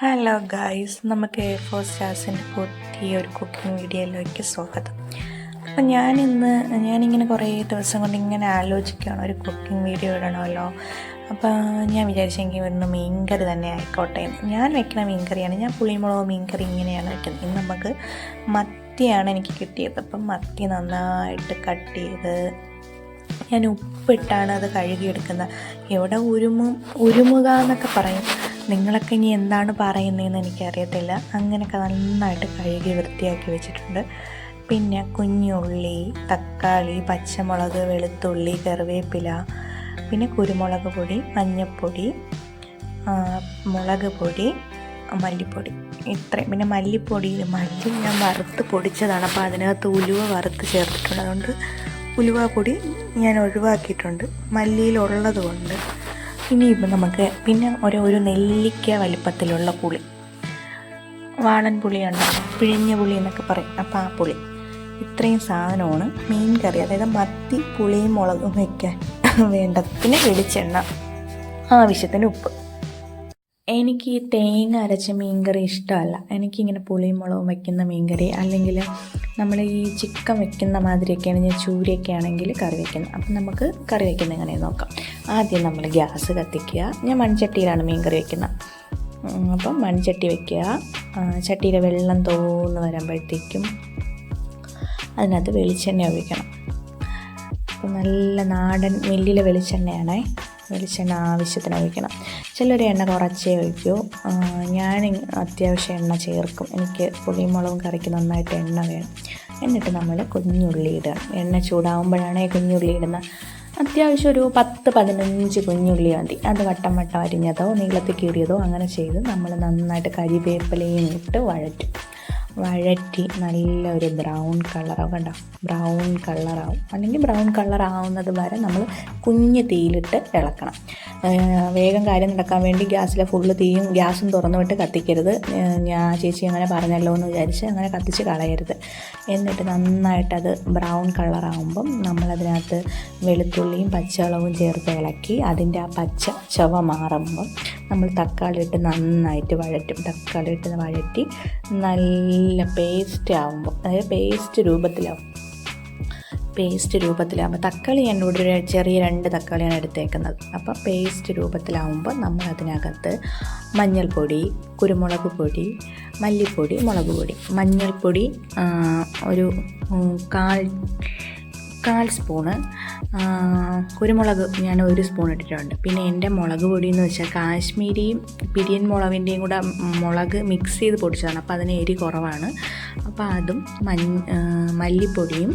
Hello guys നമുക്ക് A four സ്റ്റാർസിന്റെ പുതിയ ഒരു കുക്കിംഗ് വീഡിയോയിലേക്ക് സ്വാഗതം. അപ്പം ഞാനിന്ന് ഞാനിങ്ങനെ കുറേ ദിവസം കൊണ്ട് ഇങ്ങനെ ആലോചിക്കുകയാണ് ഒരു കുക്കിംഗ് വീഡിയോ ഇടണമല്ലോ. അപ്പോൾ ഞാൻ വിചാരിച്ചെങ്കിൽ വരുന്ന മീൻകറി തന്നെ ആയിക്കോട്ടെ. ഞാൻ വെക്കുന്ന മീൻകറിയാണ് ഞാൻ പുളിമുളക് മീൻകറി ഇങ്ങനെയാണ് വെക്കുന്നത്. ഇന്ന് നമുക്ക് മത്തിയാണ് എനിക്ക് കിട്ടിയത്. അപ്പം മത്തി നന്നായിട്ട് കട്ട് ചെയ്ത് ഞാൻ ഉപ്പിട്ടാണ് അത് കഴുകിയെടുക്കുന്നത്. എവിടെ ഉരുമ ഉരുമുക എന്നൊക്കെ പറയും. നിങ്ങളൊക്കെ ഇനി എന്താണ് പറയുന്നതെന്ന് എനിക്കറിയത്തില്ല. അങ്ങനെയൊക്കെ നന്നായിട്ട് കഴുകി വൃത്തിയാക്കി വെച്ചിട്ടുണ്ട്. പിന്നെ കുഞ്ഞുള്ളി തക്കാളി പച്ചമുളക് വെളുത്തുള്ളി കറിവേപ്പില പിന്നെ കുരുമുളക് പൊടി മഞ്ഞൾപ്പൊടി മുളക് പൊടി മല്ലിപ്പൊടി. ഇത്രയും. പിന്നെ മല്ലിപ്പൊടി മല്ലി ഞാൻ വറുത്ത് പൊടിച്ചതാണ്. അപ്പോൾ അതിനകത്ത് ഉലുവ വറുത്ത് ചേർത്തിട്ടുണ്ട്. അതുകൊണ്ട് ഉലുവ പൊടി ഞാൻ ഒഴിവാക്കിയിട്ടുണ്ട്. മല്ലിയിലുള്ളത് കൊണ്ട് ഇനിയിപ്പോൾ നമുക്ക് പിന്നെ ഒരു ഒരു നെല്ലിക്ക വലിപ്പത്തിലുള്ള പുളി. വാളൻ പുളിയുണ്ടാകും പിഴിഞ്ഞ പുളി എന്നൊക്കെ പറയും. അപ്പോൾ ആ പുളി. ഇത്രയും സാധനമാണ് മീൻ കറി. അതായത് മത്തി പുളിയും മുളകും വയ്ക്കാൻ വേണ്ട പിന്നെ വെളിച്ചെണ്ണ. ആവശ്യത്തിന് ഉപ്പ്. എനിക്ക് ഈ തേങ്ങ അരച്ച മീൻകറി ഇഷ്ടമല്ല. എനിക്കിങ്ങനെ പുളിയും മുളകും വയ്ക്കുന്ന മീൻകറി അല്ലെങ്കിൽ നമ്മൾ ഈ ചിക്കൻ വെക്കുന്ന മാതിരിയൊക്കെയാണ് ഞാൻ ചൂരയൊക്കെ ആണെങ്കിൽ കറി വയ്ക്കുന്നത് അപ്പം നമുക്ക് കറി വയ്ക്കുന്നത് എങ്ങനെ നോക്കാം. ആദ്യം നമ്മൾ ഗ്യാസ് കത്തിക്കുക. ഞാൻ മൺചട്ടിയിലാണ് മീൻകറി വയ്ക്കുന്നത് അപ്പം മൺചട്ടി വയ്ക്കുക ചട്ടിയിലെ വെള്ളം തോന്നു വരുമ്പോഴത്തേക്കും അതിനകത്ത് വെളിച്ചെണ്ണ ഒഴിക്കണം. അപ്പം നല്ല നാടൻ മില്ലിലെ വെളിച്ചെണ്ണയാണേ. വെളിച്ചെണ്ണ ആവശ്യത്തിന് ഒഴിക്കണം. ചിലർ എണ്ണ കുറച്ചേ ഒഴിക്കൂ. ഞാൻ അത്യാവശ്യം എണ്ണ ചേർക്കും. എനിക്ക് പുളിയും മുളകും കറിക്ക് നന്നായിട്ട് എണ്ണ വേണം. എന്നിട്ട് നമ്മൾ കുഞ്ഞുള്ളി ഇടണം എണ്ണ ചൂടാകുമ്പോഴാണ് ഈ കുഞ്ഞുള്ളി ഇടുന്നത്. അത്യാവശ്യം ഒരു പത്ത് പതിനഞ്ച് കുഞ്ഞുള്ളി മതി. അത് വട്ടം വട്ടം അരിഞ്ഞതോ നീളത്തിൽ കീറിയതോ അങ്ങനെ ചെയ്ത് നമ്മൾ നന്നായിട്ട് കരിവേപ്പിലയും ഇട്ട് വഴറ്റും. വഴറ്റി നല്ല ഒരു ബ്രൗൺ കളറാവും കണ്ടോ? ബ്രൗൺ കളറാവും. അല്ലെങ്കിൽ ബ്രൗൺ കളർ ആവുന്നത് വരെ നമ്മൾ കുഞ്ഞ് തീയിലിട്ട് ഇളക്കണം. വേഗം കാര്യം നടക്കാൻ വേണ്ടി ഗ്യാസിലെ ഫുള്ള് തീയും ഗ്യാസും തുറന്നു വിട്ട് കത്തിക്കരുത്. ഞാൻ ചേച്ചി അങ്ങനെ പറഞ്ഞല്ലോ എന്ന് വിചാരിച്ച് അങ്ങനെ കത്തിച്ച് കളയരുത്. എന്നിട്ട് നന്നായിട്ടത് ബ്രൗൺ കളറാവുമ്പം നമ്മളതിനകത്ത് വെളുത്തുള്ളിയും പച്ചവളവും ചേർത്ത് ഇളക്കി അതിന്റെ ആ പച്ച ചവ മാറുമ്പം നമ്മൾ തക്കാളി ഇട്ട് നന്നായിട്ട് വഴറ്റും. തക്കാളി ഇട്ട് വഴറ്റി നല്ല പേസ്റ്റ് ആവുമ്പോൾ അതായത് പേസ്റ്റ് രൂപത്തിലാവും. പേസ്റ്റ് രൂപത്തിലാകുമ്പോൾ തക്കാളി ഇവിടെ ഒരു ചെറിയ രണ്ട് തക്കാളിയാണ് എടുത്തേക്കുന്നത്. അപ്പോൾ പേസ്റ്റ് രൂപത്തിലാവുമ്പോൾ നമ്മൾ അതിനകത്ത് മഞ്ഞൾപ്പൊടി കുരുമുളക് പൊടി മല്ലിപ്പൊടി മുളക് പൊടി. മഞ്ഞൾപ്പൊടി ഒരു കാൽ കാൽ സ്പൂണ് കുരുമുളക് ഞാൻ ഒരു സ്പൂൺ ഇട്ടിട്ടുണ്ട്. പിന്നെ എന്റെ മുളക് പൊടി എന്ന് വെച്ചാൽ കാശ്മീരിയും പിരിയൻ മുളകിന്റെയും കൂടെ മുളക് മിക്സ് ചെയ്ത് പൊടിച്ചതാണ്. അപ്പോൾ അതിന് എരി കുറവാണ്. അപ്പോൾ അതും മഞ്ഞ മല്ലിപ്പൊടിയും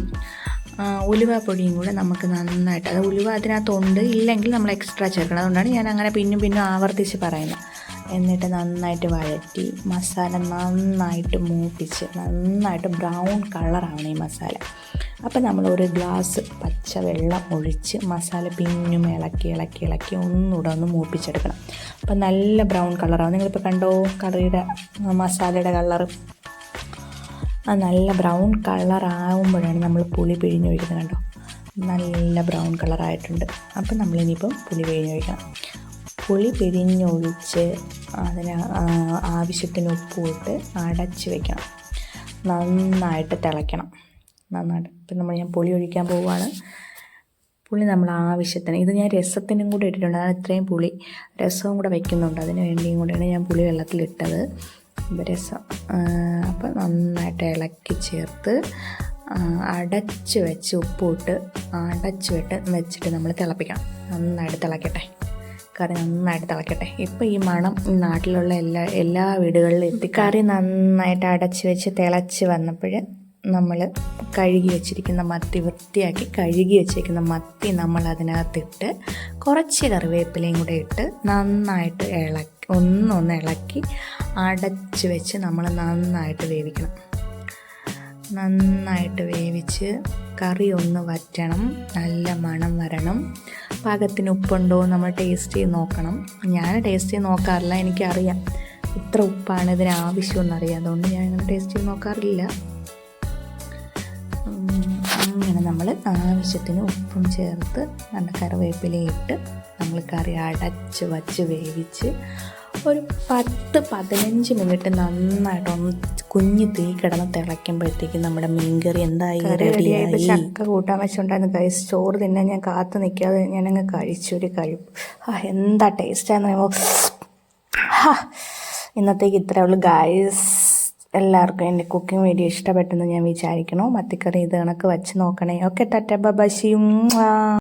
ഉലുവ ഉലുവപ്പൊടിയും കൂടെ നമുക്ക് നന്നായിട്ട് അത് ഉലുവ അതിനകത്തുണ്ട് ഇല്ലെങ്കിൽ നമ്മൾ എക്സ്ട്രാ ചേർക്കണം. അതുകൊണ്ടാണ് ഞാൻ അങ്ങനെ പിന്നും പിന്നും ആവർത്തിച്ച് പറയുന്നത്. എന്നിട്ട് നന്നായിട്ട് വഴറ്റി മസാല നന്നായിട്ട് മൂപ്പിച്ച് നന്നായിട്ട് ബ്രൗൺ കളറാണ് ഈ മസാല. അപ്പോൾ നമ്മൾ ഒരു ഗ്ലാസ് പച്ച വെള്ളം ഒഴിച്ച് മസാല പിന്നും ഇളക്കി ഇളക്കി ഇളക്കി ഒന്നുകൂടെ ഒന്ന് മൂപ്പിച്ചെടുക്കണം. അപ്പോൾ നല്ല ബ്രൗൺ കളറാവും. നിങ്ങളിപ്പോൾ കണ്ടോ കറിയുടെ മസാലയുടെ കളർ? ആ നല്ല ബ്രൗൺ കളറാകുമ്പോഴാണ് നമ്മൾ പുളി പിഴിഞ്ഞൊഴിക്കുന്നത് കണ്ടോ? നല്ല ബ്രൗൺ കളറായിട്ടുണ്ട്. അപ്പം നമ്മളിനിയിപ്പം പുളി പിഴിഞ്ഞൊഴിക്കണം പുളി പിഴിഞ്ഞൊഴിച്ച് അതിന് ആവശ്യത്തിന് ഉപ്പുമിട്ട് അടച്ച് വെക്കണം. നന്നായിട്ട് തിളയ്ക്കണം. നന്നായിട്ട്. ഇപ്പം നമ്മൾ ഞാൻ പുളി ഒഴിക്കാൻ പോവുകയാണ്. പുളി നമ്മൾ ആവശ്യത്തിന് ഇത് ഞാൻ രസത്തിനും കൂടെ ഇട്ടിട്ടുണ്ട്. അതാണ് ഇത്രയും പുളി രസവും കൂടെ വയ്ക്കുന്നുണ്ട് അതിന് വേണ്ടിയും കൂടെയാണ് ഞാൻ പുളി വെള്ളത്തിലിട്ടത് രസം. അപ്പോൾ നന്നായിട്ട് ഇളക്കി ചേർത്ത് അടച്ച് വെച്ച് ഉപ്പിട്ട് അടച്ച് വിട്ട് വെച്ചിട്ട് നമ്മൾ തിളപ്പിക്കണം. നന്നായിട്ട് തിളക്കട്ടെ. കറി നന്നായിട്ട് തിളക്കട്ടെ. ഇപ്പോൾ ഈ മണം നാട്ടിലുള്ള എല്ലാ എല്ലാ വീടുകളിലും എത്തി. കറി നന്നായിട്ട് അടച്ച് വെച്ച് തിളച്ച് വന്നപ്പോൾ നമ്മൾ കഴുകി വെച്ചിരിക്കുന്ന മത്തി വൃത്തിയാക്കി കഴുകി വെച്ചിരിക്കുന്ന മത്തി നമ്മൾ അതിനകത്തിട്ട് കുറച്ച് കറിവേപ്പിലയും കൂടെ ഇട്ട് നന്നായിട്ട് ഇളക്കി ഒന്നൊന്ന് ഇളക്കി അടച്ച് വെച്ച് നമ്മൾ നന്നായിട്ട് വേവിക്കണം. നന്നായിട്ട് വേവിച്ച് കറി ഒന്ന് വറ്റണം. നല്ല മണം വരണം. പാകത്തിന് ഉപ്പുണ്ടോ നമ്മൾ ടേസ്റ്റ് ചെയ്ത് നോക്കണം. ഞാൻ ടേസ്റ്റ് ചെയ്ത് നോക്കാറില്ല എനിക്കറിയാം. ഇത്ര ഉപ്പാണ് ഇതിന് ആവശ്യമെന്നറിയാം അതുകൊണ്ട് ഞാൻ അങ്ങനെ ടേസ്റ്റ് ചെയ്ത് നോക്കാറില്ല. അങ്ങനെ നമ്മൾ ആവശ്യത്തിന് ഉപ്പും ചേർത്ത് നല്ല കറിവേപ്പിലയിട്ട് നമ്മൾ കറി അടച്ച് വച്ച് വേവിച്ച് ഒരു പത്ത് പതിനഞ്ച് മിനിറ്റ് നന്നായിട്ടൊന്ന് കുഞ്ഞ് തീ കിടന്ന് തിളയ്ക്കുമ്പോഴത്തേക്കും നമ്മുടെ മീൻകറി എന്തായി? റെഡിയായി ചക്ക കൂട്ടാൻ വെച്ചുണ്ടായിരുന്നു കഴിച്ച് ചോറ് തിന്നാൻ ഞാൻ കാത്തു നിൽക്കാതെ ഞാനങ്ങ് കഴിച്ചു ഒരു കഴിപ്പ്. ആ എന്താ ടേസ്റ്റാന്ന് പറയുമ്പോൾ ഇന്നത്തേക്ക് ഇത്രയേ ഉള്ളൂ ഗായ്സ് എല്ലാവർക്കും എന്റെ കുക്കിംഗ് വീഡിയോ ഇഷ്ടപ്പെട്ടെന്ന് ഞാൻ വിചാരിക്കണു മത്തിക്കറി ഇത് കണക്ക് വെച്ച് നോക്കണേ. ഓക്കെ ടറ്റ ബബശിയും